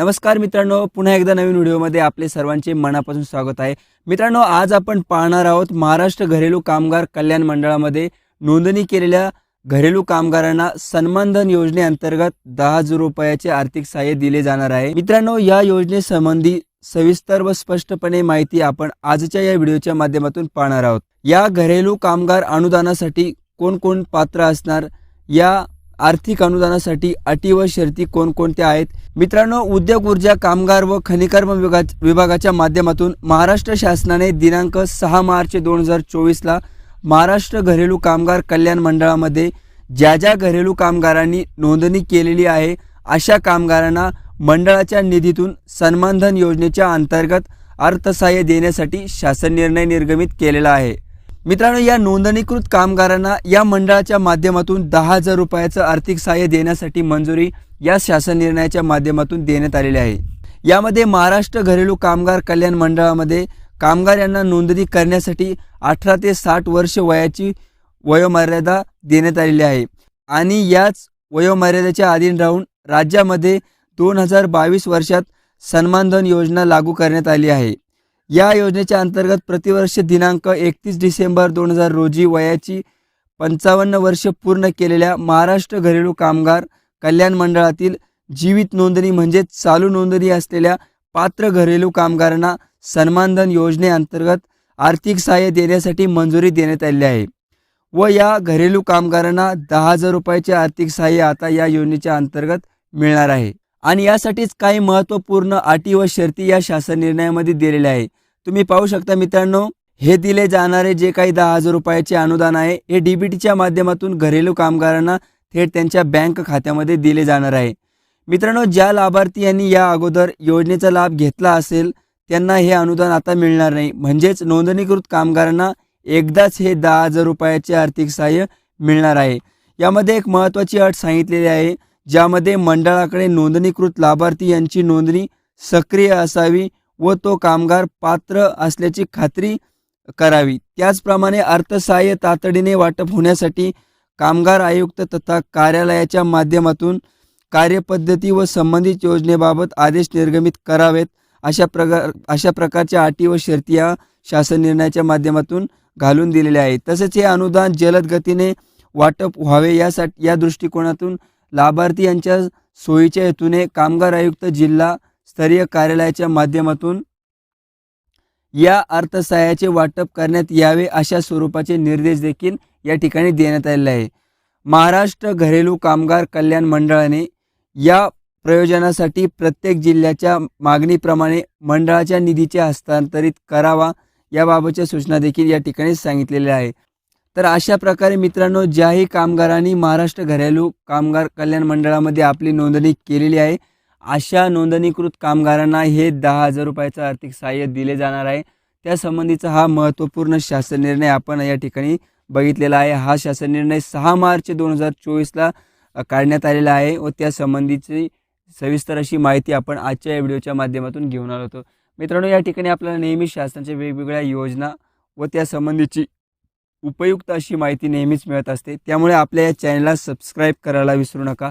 नमस्कार मित्रांनो पुन्हा एकदा नवीन व्हिडिओमध्ये आपले सर्वांचे मनापासून स्वागत आहे. मित्रांनो आज आपण पाहणार आहोत महाराष्ट्र घरेलू कामगार कल्याण मंडळामध्ये नोंदणी केलेल्या घरेलू कामगारांना सन्मानधन योजनेअंतर्गत दहा हजार रुपयाचे आर्थिक सहाय्य दिले जाणार आहे. मित्रांनो या योजनेसंबंधी सविस्तर व स्पष्टपणे माहिती आपण आजच्या या व्हिडिओच्या माध्यमातून पाहणार आहोत. या घरेलू कामगार अनुदानासाठी कोण कोण पात्र असणार? या आर्थिक अनुदानासाठी अटी व शर्ती कोणकोणत्या आहेत? मित्रांनो उद्योग ऊर्जा कामगार व खनिकर्म विभागा विभागाच्या माध्यमातून महाराष्ट्र शासनाने दिनांक सहा मार्च दोन हजार चोवीसला महाराष्ट्र घरेलू कामगार कल्याण मंडळामध्ये ज्या ज्या घरेलू कामगारांनी नोंदणी केलेली आहे अशा कामगारांना मंडळाच्या निधीतून सन्मानधन योजनेच्या अंतर्गत अर्थसहाय्य देण्यासाठी शासन निर्णय निर्गमित केलेला आहे. मित्रांनो या नोंदणीकृत कामगारांना या मंडळाच्या माध्यमातून दहा हजार रुपयाचं आर्थिक सहाय्य देण्यासाठी मंजुरी या शासन निर्णयाच्या माध्यमातून देण्यात आलेली आहे. यामध्ये महाराष्ट्र घरेलू कामगार कल्याण मंडळामध्ये कामगार यांना नोंदणी करण्यासाठी अठरा ते साठ वर्ष वयाची वयोमर्यादा देण्यात आलेली आहे. आणि याच वयोमर्यादेच्या अधीन राहून राज्यामध्ये दोन हजार बावीस वर्षात सन्मानधन योजना लागू करण्यात आली आहे. या योजनेच्या अंतर्गत प्रतिवर्ष दिनांक एकतीस डिसेंबर दोन हजार रोजी वयाची पंचावन्न वर्ष पूर्ण केलेल्या महाराष्ट्र घरेलू कामगार कल्याण मंडळातील जीवित नोंदणी म्हणजेच चालू नोंदणी असलेल्या पात्र घरेलू कामगारांना सन्मानधन योजनेअंतर्गत आर्थिक सहाय्य देण्यासाठी मंजुरी देण्यात आली आहे. व या घरेलू कामगारांना दहा हजार रुपयाचे आर्थिक सहाय्य आता या योजनेच्या अंतर्गत मिळणार आहे. आणि यासाठीच काही महत्त्वपूर्ण अटी व शर्ती या शासन निर्णयामध्ये दिलेल्या आहे तुम्ही पाहू शकता मित्रांनो हे दिले जाणारे जे काही दहा हजार रुपयाचे अनुदान आहे हे डीबीटीच्या माध्यमातून घरेलू कामगारांना थेट त्यांच्या बँक खात्यामध्ये दिले जाणार आहे. मित्रांनो ज्या लाभार्थी यांनी या अगोदर योजनेचा लाभ घेतला असेल त्यांना हे अनुदान आता मिळणार नाही. म्हणजेच नोंदणीकृत कामगारांना एकदाच हे दहा हजार रुपयाचे आर्थिक सहाय्य मिळणार आहे. यामध्ये एक महत्त्वाची अट सांगितलेली आहे ज्यामध्ये मंडळाकडे नोंदणीकृत लाभार्थी यांची नोंदणी सक्रिय असावी व तो कामगार पात्र असल्याची खात्री करावी. त्याचप्रमाणे अर्थसहाय्य तातडीने वाटप होण्यासाठी कामगार आयुक्त तथा कार्यालयाच्या माध्यमातून कार्यपद्धती व संबंधित योजनेबाबत आदेश निर्गमित करावेत अशा प्रकार अशा प्रकारच्या अटी व शर्ती या शासन निर्णयाच्या माध्यमातून घालून दिलेल्या आहेत. तसेच हे अनुदान जलद गतीने वाटप व्हावे यासाठी या दृष्टिकोनातून लाभार्थी यांच्या सोयीच्या हेतूने कामगार आयुक्त जिल्हा स्तरीय कार्यालयाच्या माध्यमातून या अर्थसहाय्याचे वाटप करण्यात यावे अशा स्वरूपाचे निर्देश देखील या ठिकाणी देण्यात आलेले आहे. महाराष्ट्र घरेलू कामगार कल्याण मंडळाने या प्रयोजनासाठी प्रत्येक जिल्ह्याच्या मागणीप्रमाणे मंडळाच्या निधीचे हस्तांतरित करावा याबाबतच्या सूचना देखील या ठिकाणी सांगितलेल्या आहे तर अशा प्रकारे मित्रांनो ज्याही कामगारांनी महाराष्ट्र घरेलू कामगार कल्याण मंडळामध्ये आपली नोंदणी केलेली आहे अशा नोंदणीकृत कामगारांना हे दहा हजार रुपयाचं आर्थिक सहाय्य दिले जाणार आहे. त्या संबंधीचा हा महत्त्वपूर्ण शासन निर्णय आपण या ठिकाणी बघितलेला आहे. हा शासन निर्णय सहा मार्च दोन हजार चोवीसला काढण्यात आलेला आहे व त्यासंबंधीची सविस्तर अशी माहिती आपण आजच्या या व्हिडिओच्या माध्यमातून घेऊन आलो होतो मित्रांनो या ठिकाणी आपल्याला नेहमी शासनाच्या वेगवेगळ्या योजना व त्यासंबंधीची उपयुक्त अशी माहिती नेहमीच मिळत असते. त्यामुळे आपल्या या चॅनलला सबस्क्राईब करायला विसरू नका.